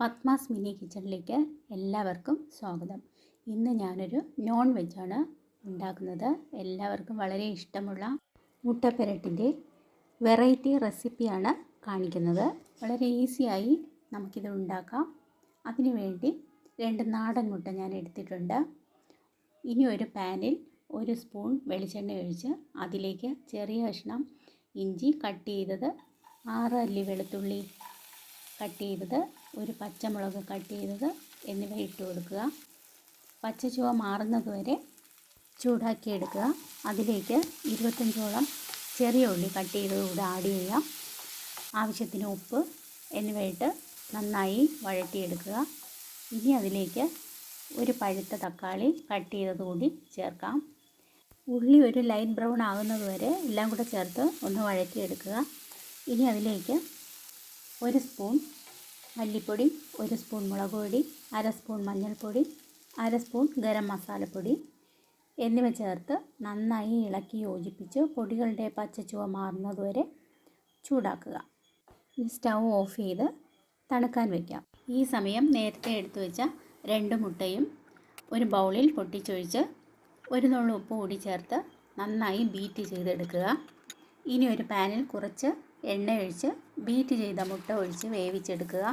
Padmas mini കിച്ചണിലേക്ക് എല്ലാവർക്കും സ്വാഗതം. ഇന്ന് ഞാനൊരു നോൺ വെജാണ് ഉണ്ടാക്കുന്നത്. എല്ലാവർക്കും വളരെ ഇഷ്ടമുള്ള മുട്ടപ്പെരട്ടിന്റെ വെറൈറ്റി റെസിപ്പിയാണ് കാണിക്കുന്നത്. വളരെ ഈസിയായി നമുക്കിത് ഉണ്ടാക്കാം. അതിനുവേണ്ടി രണ്ട് നാടൻ മുട്ട ഞാൻ എടുത്തിട്ടുണ്ട്. ഇനി ഒരു പാനിൽ ഒരു സ്പൂൺ വെളിച്ചെണ്ണ ഒഴിച്ച് അതിലേക്ക് ചെറിയ കഷ്ണം ഇഞ്ചി കട്ട് ചെയ്തത് ആറ് അല്ലി വെളുത്തുള്ളി കട്ട് ചെയ്തത് ഒരു പച്ചമുളക് കട്ട് ചെയ്തത് എന്നിവ ഇട്ട് കൊടുക്കുക. പച്ച ചുവ മാറുന്നത് വരെ ചൂടാക്കി എടുക്കുക. അതിലേക്ക് ഇരുപത്തഞ്ചോളം ചെറിയ ഉള്ളി കട്ട് ചെയ്തത് കൂടെ ആഡ് ചെയ്യാം ആവശ്യത്തിന് ഉപ്പ് എന്നിവ ഇട്ട് നന്നായി വഴറ്റിയെടുക്കുക. ഇനി അതിലേക്ക് ഒരു പഴുത്ത തക്കാളി കട്ട് ചെയ്തത് കൂടി ചേർക്കാം. ഉള്ളി ഒരു ലൈറ്റ് ബ്രൗൺ ആകുന്നത് വരെ എല്ലാം കൂടെ ചേർത്ത് ഒന്ന് വഴറ്റിയെടുക്കുക. ഇനി അതിലേക്ക് ഒരു സ്പൂൺ മല്ലിപ്പൊടി ഒരു സ്പൂൺ മുളക് പൊടി അര സ്പൂൺ മഞ്ഞൾപ്പൊടി അര സ്പൂൺ ഗരം മസാലപ്പൊടി എന്നിവ ചേർത്ത് നന്നായി ഇളക്കി യോജിപ്പിച്ച് പൊടികളുടെ പച്ചച്ചുവ ചുവ വരെ ചൂടാക്കുക. സ്റ്റൗ ഓഫ് ചെയ്ത് തണുക്കാൻ വയ്ക്കാം ഈ സമയം നേരത്തെ എടുത്തു വെച്ച രണ്ട് മുട്ടയും ഒരു ബൗളിൽ പൊട്ടിച്ചൊഴിച്ച് ഒരു നുള്ളു ഉപ്പ് കൂടി ചേർത്ത് നന്നായി ബീറ്റ് ചെയ്തെടുക്കുക. ഇനി ഒരു പാനിൽ കുറച്ച് എണ്ണ ഒഴിച്ച് ബീറ്റ് ചെയ്ത മുട്ട ഒഴിച്ച് വേവിച്ചെടുക്കുക.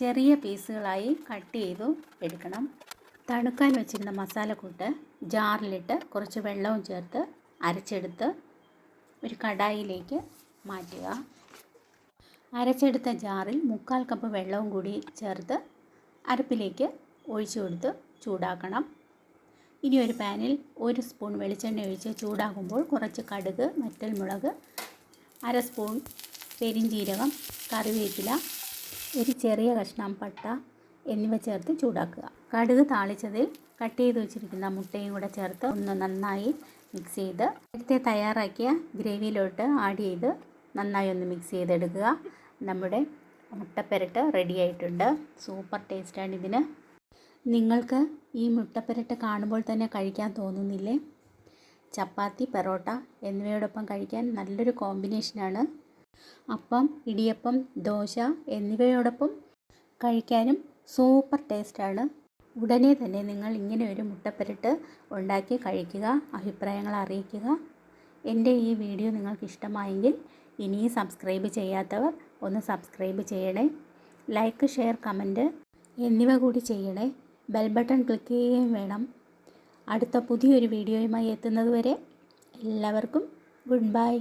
ചെറിയ പീസുകളായി കട്ട് ചെയ്തു എടുക്കണം. തണുക്കാൻ വെച്ചിരുന്ന മസാലക്കൂട്ട് ജാറിലിട്ട് കുറച്ച് വെള്ളവും ചേർത്ത് അരച്ചെടുത്ത് ഒരു കടായിലേക്ക് മാറ്റുക. അരച്ചെടുത്ത ജാറിൽ മുക്കാൽ കപ്പ് വെള്ളവും കൂടി ചേർത്ത് അരപ്പിലേക്ക് ഒഴിച്ചു കൊടുത്ത് ചൂടാക്കണം. ഇനി ഒരു പാനിൽ ഒരു സ്പൂൺ വെളിച്ചെണ്ണ ഒഴിച്ച് ചൂടാകുമ്പോൾ കുറച്ച് കടുക് മുളക് അര സ്പൂൺ പെരിഞ്ചീരകം കറിവേപ്പില ഒരു ചെറിയ കഷ്ണം പട്ട എന്നിവ ചേർത്ത് ചൂടാക്കുക. കടുക് താളിച്ചതിൽ കട്ട് ചെയ്ത് വെച്ചിരിക്കുന്ന മുട്ടയും കൂടെ ചേർത്ത് ഒന്ന് നന്നായി മിക്സ് ചെയ്ത് നേരത്തെ തയ്യാറാക്കിയ ഗ്രേവിയിലോട്ട് ആഡ് ചെയ്ത് നന്നായി ഒന്ന് മിക്സ് ചെയ്തെടുക്കുക. നമ്മുടെ മുട്ടപ്പെരട്ട് റെഡി ആയിട്ടുണ്ട്. സൂപ്പർ ടേസ്റ്റാണ് ഇതിന്. നിങ്ങൾക്ക് ഈ മുട്ടപ്പെരട്ട് കാണുമ്പോൾ തന്നെ കഴിക്കാൻ തോന്നുന്നില്ലേ? ചപ്പാത്തി പെറോട്ട എന്നിവയോടൊപ്പം കഴിക്കാൻ നല്ലൊരു കോമ്പിനേഷനാണ് അപ്പം ഇടിയപ്പം ദോശ എന്നിവയോടൊപ്പം കഴിക്കാനും സൂപ്പർ ടേസ്റ്റാണ് ഉടനെ തന്നെ നിങ്ങൾ ഇങ്ങനെ ഒരു മുട്ടപ്പെരട്ട് ഉണ്ടാക്കി കഴിക്കുക അഭിപ്രായങ്ങൾ അറിയിക്കുക. എന്റെ ഈ വീഡിയോ നിങ്ങൾക്ക് ഇഷ്ടമായെങ്കിൽ ഇനിയും സബ്സ്ക്രൈബ് ചെയ്യാത്തവർ ഒന്ന് സബ്സ്ക്രൈബ് ചെയ്യണേ. ലൈക്ക് ഷെയർ കമന്റ് എന്നിവ കൂടി ചെയ്യണേ. ബെൽ ബട്ടൺ ക്ലിക്ക് ചെയ്യുകയും വേണം. അടുത്ത പുതിയൊരു വീഡിയോയുമായി എത്തുന്നതുവരെ എല്ലാവർക്കും ഗുഡ് ബൈ.